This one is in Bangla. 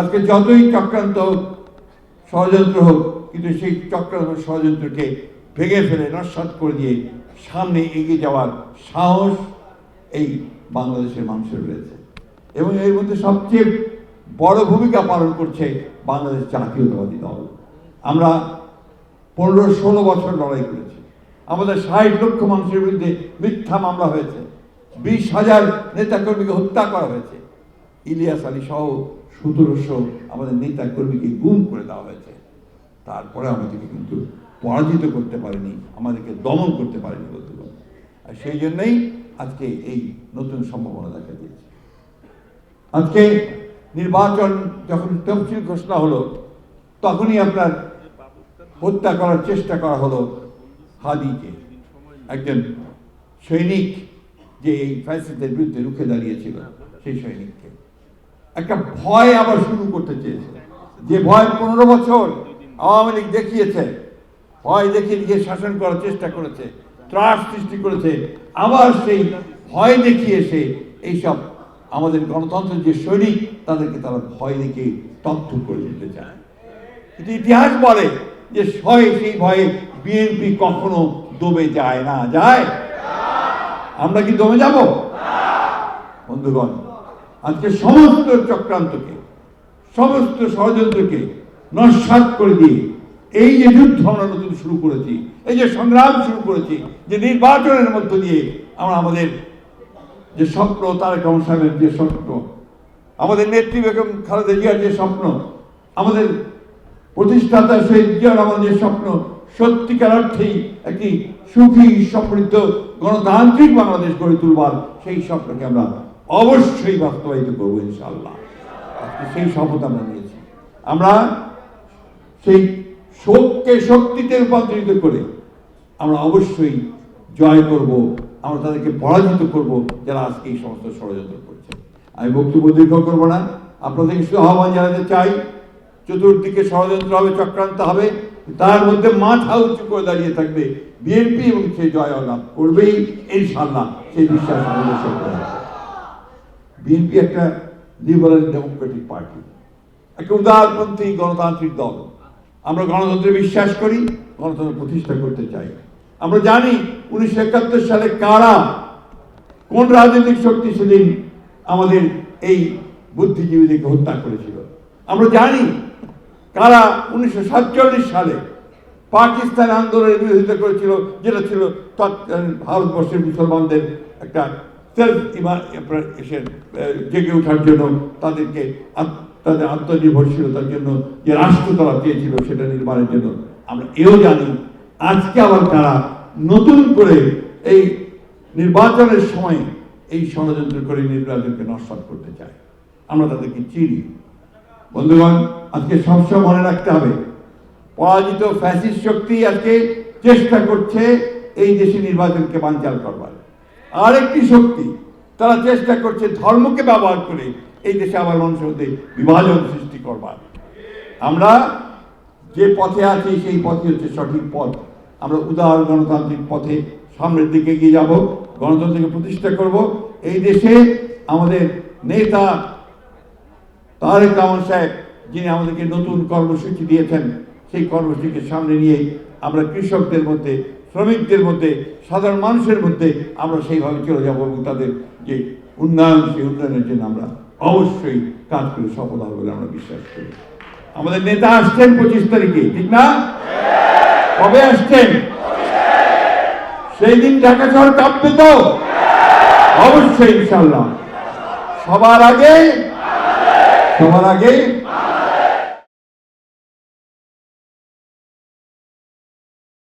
আজকে যতই চক্রান্ত ষড়যন্ত্র হোক, কিন্তু সেই চক্রান্ত ষড়যন্ত্রকে ভেঙে ফেলে, নস্বাত করে দিয়ে সামনে এগিয়ে যাওয়ার সাহস এই বাংলাদেশের মানুষের রয়েছে। এবং এর মধ্যে সবচেয়ে বড় ভূমিকা পালন করছে বাংলাদেশ জাতীয়তাবাদী দল। আমরা পনেরো ষোলো বছর লড়াই করেছি। আমাদের ষাট লক্ষ মানুষের বিরুদ্ধে মিথ্যা মামলা হয়েছে। বিশ হাজার নেতাকর্মীকে হত্যা করা হয়েছে। ইলিয়াস আলী সহ সতেরোশো আমাদের নেতা কর্মীকে গুম করে দেওয়া হয়েছে। তারপরে আমাদেরকে কিন্তু পরাজিত করতে পারেনি, আমাদেরকে দমন করতে পারেনি বলতে আর সেই জন্যই আজকে এই নতুন সম্ভাবনা দেখা দিয়েছে। আজকে নির্বাচন যখন তফসিল ঘোষণা হলো, তখনই আপনার হত্যা করার চেষ্টা করা হলো হাদিকে। একজন সৈনিক যে এই ফ্যাসিদের বিরুদ্ধে রুখে দাঁড়িয়েছিল, সেই সৈনিককে। একটা ভয় আবার শুরু করতে চেয়েছে। যে ভয় পনেরো বছর আওয়ামী লীগ দেখিয়েছে, ভয় দেখিয়ে দেখিয়ে শাসন করার চেষ্টা করেছে, ত্রাস সৃষ্টি করেছে, আবার সেই ভয় দেখিয়ে সে এইসব আমাদের গণতন্ত্রের যে সৈনিক, তাদেরকে তারা ভয় দেখিয়ে তথ্য করে দিতে চায়। কিন্তু ইতিহাস বলে যে ভয়ে, সেই ভয়ে বিএনপি কখনো দমে যায় না। যায়? আমরা কি দমে যাব? বন্ধুগণ আজকে সমস্ত চক্রান্তকে, সমস্ত ষড়যন্ত্রকে নস্বাত করে দিয়ে এই যে যুদ্ধ আমরা নতুন শুরু করেছি, এই যে সংগ্রাম শুরু করেছি, যে নির্বাচনের মধ্য দিয়ে আমরা আমাদের যে স্বপ্ন, তারেক রহমান সাহেবের যে স্বপ্ন, আমাদের নেত্রী বেগম খালেদা জিয়ার যে স্বপ্ন, আমাদের প্রতিষ্ঠাতা শহীদ জিয়ার আমাদের স্বপ্ন, সত্যিকার অর্থেই একটি সুখী, সমৃদ্ধ, গণতান্ত্রিক বাংলাদেশ গড়ে তুলবার সেই স্বপ্নকে আমরা অবশ্যই বাস্তবায়িত করব ইনশাল্লাহ আজকে সেই শপথ আমরা নিয়েছি। আমরা সেই শোককে শক্তিতে রূপান্তরিত করে আমরা অবশ্যই জয় করব, আমরা তাদেরকে পরাজিত করব, যারা আজকে এই সমস্ত ষড়যন্ত্র করছে। আমি বক্তব্য দীর্ঘ করব না। আপনাদেরকে শুধু আহ্বান জানাতে চাই, চতুর্দিকে ষড়যন্ত্র হবে, চক্রান্ত হবে, তার মধ্যে মাথা উঁচু করে দাঁড়িয়ে থাকবে বিএনপি এবং সে জয় লাভ করবেই ইনশাল্লাহ সেই বিশ্বাস আমাদের আছে। বিএনপি একটা লিবারাল ডেমোক্রেটিক পার্টি একটা উদারপন্থী গণতান্ত্রিক দল। আমরা গণতন্ত্রে বিশ্বাস করি, গণতন্ত্র প্রতিষ্ঠা করতে চাই। আমরা জানি উনিশশো একাত্তর সালে কারা, কোন রাজনৈতিক শক্তি সেদিন আমাদের এই বুদ্ধিজীবীদেরকে হত্যা করেছিল। আমরা জানি কারা উনিশশো সাতচল্লিশ সালে পাকিস্তান আন্দোলনের বিরোধিতা করেছিল, যেটা ছিল তৎকালীন ভারতবর্ষের মুসলমানদের একটা এসে জেগে ওঠার জন্য তাদেরকে তাদের আত্মনির্ভরশীলতার জন্য যে রাষ্ট্র তারা চেয়েছিল সেটা নির্মাণের জন্য। আমরা এও জানি, আজকে আবার তারা নতুন করে এই নির্বাচনের সময় এই ষড়যন্ত্র করে নির্বাচনকে নস্বাত করতে চায়। আমরা তাদেরকে চিনি। বন্ধুগণ, আজকে সবসময় মনে রাখতে হবে, পরাজিত ফ্যাসিস্ট শক্তি আজকে চেষ্টা করছে এই দেশে নির্বাচনকে বাঞ্চাল করবার। আরেকটি শক্তি, তারা চেষ্টা করছে ধর্মকে ব্যবহার করে এই দেশে আবার মানুষের মধ্যে বিভাজন সৃষ্টি করবার। আমরা যে পথে আছি, সেই পথে হচ্ছে সঠিক পথ। আমরা উদার গণতান্ত্রিক পথে সামনের দিকে এগিয়ে যাব, গণতন্ত্রকে প্রতিষ্ঠা করব। এই দেশে আমাদের নেতা তারেক রহমান সাহেব, যিনি আমাদেরকে নতুন কর্মসূচি দিয়েছেন, সেই কর্মসূচিকে সামনে নিয়ে আমরা কৃষকদের মধ্যে শ্রমিকদের মধ্যে, সাধারণ মানুষের মধ্যে আমরা সেইভাবে চলে যাব এবং তাদের যে উন্নয়ন, সেই উন্নয়নের জন্য আমরা অবশ্যই কাজ করে, সফল হবে বলে আমরা বিশ্বাস করি। আমাদের নেতা আসছেন পঁচিশ তারিখে, ঠিক না? কবে আসছেন? সেই দিন ঢাকা শহর কাঁপবে তো? অবশ্যই ইনশাল্লাহ সবার আগে? সবার আগে?